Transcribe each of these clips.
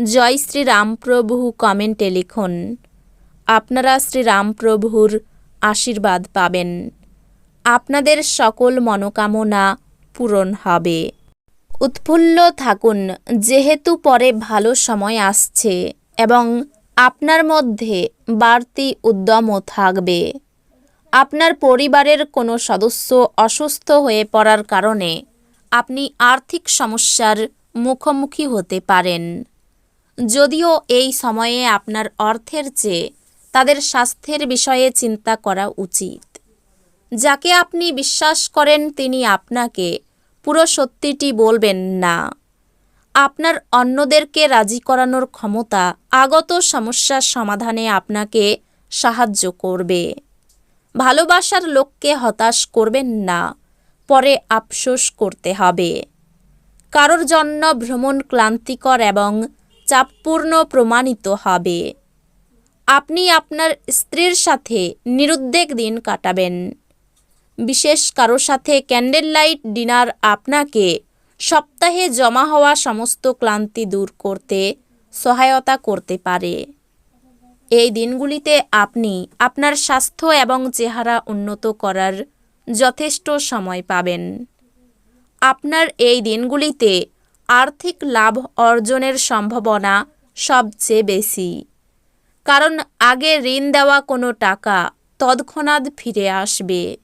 জয় শ্রীরামপ্রভু কমেন্টে লিখুন, আপনারা শ্রীরামপ্রভুর আশীর্বাদ পাবেন। আপনাদের সকল মনোকামনা পূরণ হবে। উৎফুল্ল থাকুন, যেহেতু পরে ভালো সময় আসছে এবং আপনার মধ্যে বাড়তি উদ্যমও থাকবে। আপনার পরিবারের কোনো সদস্য অসুস্থ হয়ে পড়ার কারণে আপনি আর্থিক সমস্যার মুখোমুখি হতে পারেন। যদিও এই সময়ে আপনার অর্থের চেয়ে তাদের স্বাস্থ্যের বিষয়ে চিন্তা করা উচিত। যাকে আপনি বিশ্বাস করেন তিনি আপনাকে পুরো সত্যিটি বলবেন না। আপনার অন্যদেরকে রাজি করানোর ক্ষমতা আগত সমস্যার সমাধানে আপনাকে সাহায্য করবে। ভালোবাসার লোককে হতাশ করবেন না, পরে আফসোস করতে হবে। কারোর জন্য ভ্রমণ ক্লান্তিকর এবং চাপপূর্ণ প্রমাণিত হবে। আপনি আপনার স্ত্রীর সাথে নিরুদ্বেগ দিন কাটাবেন। বিশেষ কারও সাথে ক্যান্ডেল লাইট ডিনার আপনাকে সপ্তাহে জমা হওয়া সমস্ত ক্লান্তি দূর করতে, সহায়তা করতে পারে। এই দিনগুলিতে আপনি আপনার স্বাস্থ্য এবং চেহারা উন্নত করার যথেষ্ট সময় পাবেন। আপনার এই দিনগুলিতে আর্থিক লাভ অর্জনের সম্ভাবনা সবচেয়ে বেশি। কারণ আগে ঋণ দেওয়া কোনো টাকা তৎক্ষণাৎ ফিরে আসবে।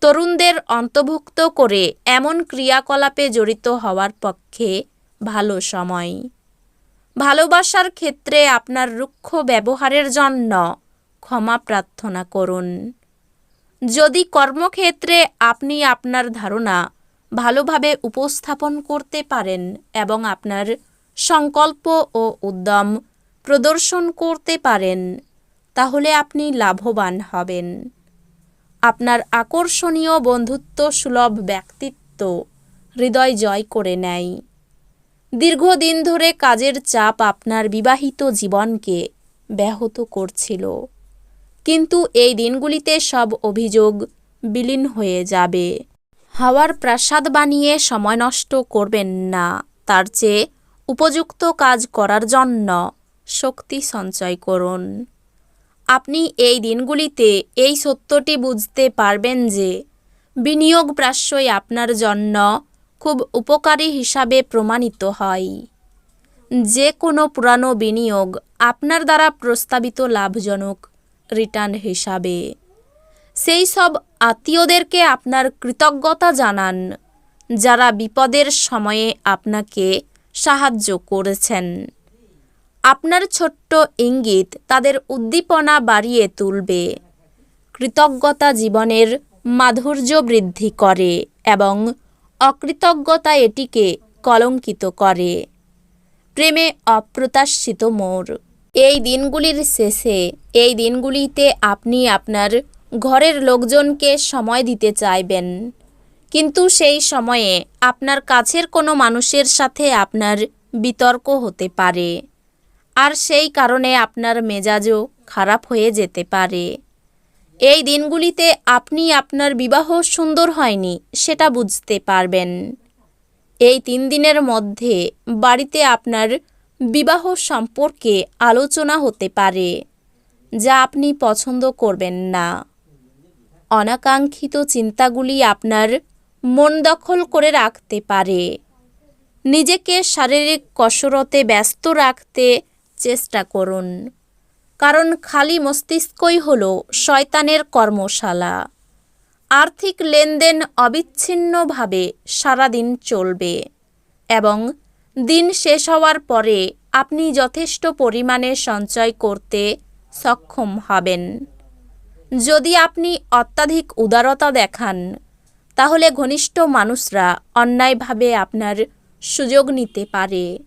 তরুণদের অন্তর্ভুক্ত করে এমন ক্রিয়াকলাপে জড়িত হওয়ার পক্ষে ভালো সময়। ভালোবাসার ক্ষেত্রে আপনার রুক্ষ ব্যবহারের জন্য ক্ষমা প্রার্থনা করুন। যদি কর্মক্ষেত্রে আপনি আপনার ধারণা ভালোভাবে উপস্থাপন করতে পারেন এবং আপনার সংকল্প ও উদ্যম প্রদর্শন করতে পারেন, তাহলে আপনি লাভবান হবেন। আপনার আকর্ষণীয় বন্ধুত্ব সুলভ ব্যক্তিত্ব হৃদয় জয় করে নেয়। দীর্ঘদিন ধরে কাজের চাপ আপনার বিবাহিত জীবনকে ব্যাহত করছিল। কিন্তু এই দিনগুলিতে সব অভিযোগ বিলীন হয়ে যাবে। হাওয়ার প্রাসাদ বানিয়ে সময় নষ্ট করবেন না, তার চেয়ে উপযুক্ত কাজ করার জন্য শক্তি সঞ্চয় করুন। আপনি এই দিনগুলিতে এই সত্যটি বুঝতে পারবেন যে বিনিয়োগ প্রাশ্যই আপনার জন্য খুব উপকারী হিসাবে প্রমাণিত হয়। যে কোনো পুরানো বিনিয়োগ আপনার দ্বারা প্রস্তাবিত লাভজনক রিটার্ন হিসাবে। সেই সব আত্মীয়দেরকে আপনার কৃতজ্ঞতা জানান, যারা বিপদের সময়ে আপনাকে সাহায্য করেছেন। আপনার ছোট্ট ইঙ্গিত তাদের উদ্দীপনা বাড়িয়ে তুলবে, কৃতজ্ঞতা জীবনের মাধুর্য বৃদ্ধি করে এবং অকৃতজ্ঞতা এটিকে কলঙ্কিত করে। প্রেমে অপ্রত্যাশিত মোর। এই দিনগুলির শেষে, এই দিনগুলিতে আপনি আপনার ঘরের লোকজনকে সময় দিতে চাইবেন। কিন্তু সেই সময়ে আপনার কাছের কোনো মানুষের সাথে আপনার বিতর্ক হতে পারে। আর সেই কারণে আপনার মেজাজও খারাপ হয়ে যেতে পারে। এই দিনগুলিতে আপনি আপনার বিবাহ সুন্দর হয়নি, সেটা বুঝতে পারবেন। এই তিন দিনের মধ্যে বাড়িতে আপনার বিবাহ সম্পর্কে আলোচনা হতে পারে, যা আপনি পছন্দ করবেন না। অনাকাঙ্ক্ষিত চিন্তাগুলি আপনার মন দখল করে রাখতে পারে। নিজেকে শারীরিক কসরতে ব্যস্ত রাখতে চেষ্টা করুন। কারণ খালি মস্তিষ্কই হল শয়তানের কর্মশালা। আর্থিক লেনদেন অবিচ্ছিন্নভাবে সারাদিন চলবে এবং দিন শেষ হওয়ার পরে আপনি যথেষ্ট পরিমাণে সঞ্চয় করতে সক্ষম হবেন। যদি আপনি অত্যাধিক উদারতা দেখান, তাহলে ঘনিষ্ঠ মানুষরা অন্যায়ভাবে আপনার সুযোগ নিতে পারে।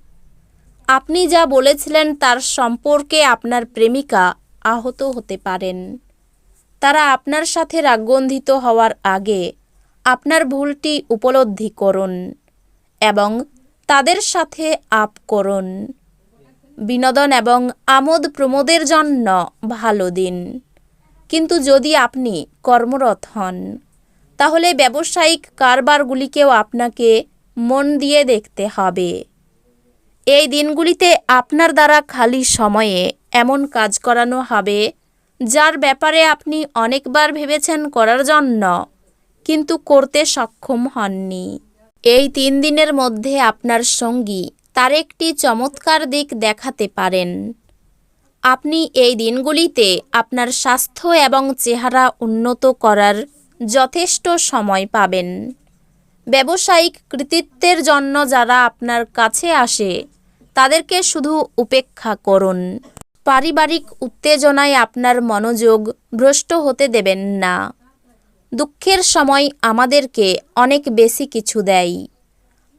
আপনি যা বলেছিলেন তার সম্পর্কে আপনার প্রেমিকা আহত হতে পারেন। তারা আপনার সাথে রাগগন্ধিত হওয়ার আগে আপনার ভুলটি উপলব্ধি করুন এবং তাদের সাথে আপ করুন। বিনোদন এবং আমোদ প্রমোদের জন্য ভালো দিন। কিন্তু যদি আপনি কর্মরত হন, তাহলে ব্যবসায়িক কারবারগুলিকেও আপনাকে মন দিয়ে দেখতে হবে। এই দিনগুলিতে আপনার দ্বারা খালি সময়ে এমন কাজ করানো হবে, যার ব্যাপারে আপনি অনেকবার ভেবেছেন করার জন্য, কিন্তু করতে সক্ষম হননি। এই তিন দিনের মধ্যে আপনার সঙ্গী তার একটি চমৎকার দিক দেখাতে পারেন। আপনি এই দিনগুলিতে আপনার স্বাস্থ্য এবং চেহারা উন্নত করার যথেষ্ট সময় পাবেন। ব্যবসায়িক কৃতিত্বের জন্য যারা আপনার কাছে আসে, তাদেরকে শুধু উপেক্ষা করুন। পারিবারিক উত্তেজনায় আপনার মনোযোগ ভ্রষ্ট হতে দেবেন না। দুঃখের সময় আমাদেরকে অনেক বেশি কিছু দেয়।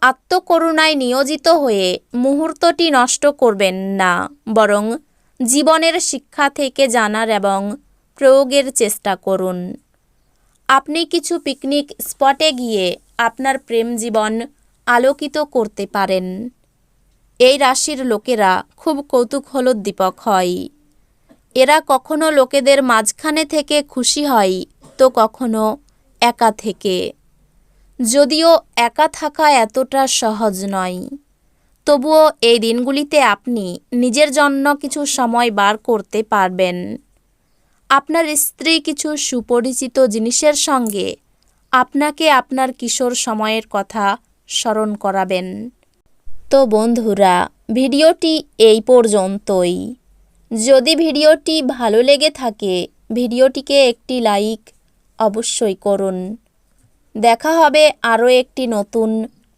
আত্মকরুণায় নিয়োজিত হয়ে মুহূর্তটি নষ্ট করবেন না, বরং জীবনের শিক্ষা থেকে জানার এবং প্রয়োগের চেষ্টা করুন। আপনি কিছু পিকনিক স্পটে গিয়ে আপনার প্রেম জীবন আলোকিত করতে পারেন। এই রাশির লোকেরা খুব কৌতূহলোদ্দীপক হয়। এরা কখনো লোকেদের মাঝখানে থেকে খুশি হয়, তো কখনো একা থেকে। যদিও একা থাকা এতটা সহজ নয়। তবুও এই দিনগুলিতে আপনি নিজের জন্য কিছু সময় বার করতে পারবেন। আপনার স্ত্রী কিছু সুপরিচিত জিনিসের সঙ্গে আপনাকে আপনার কিশোর সময়ের কথা স্মরণ করাবেন। তো বন্ধুরা, ভিডিওটি এই পর্যন্তই। যদি ভিডিওটি ভালো লেগে থাকে, ভিডিওটিকে একটি লাইক অবশ্যই করুন। দেখা হবে আরও একটি নতুন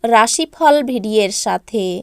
রাশিফল ভিডিওর সাথে।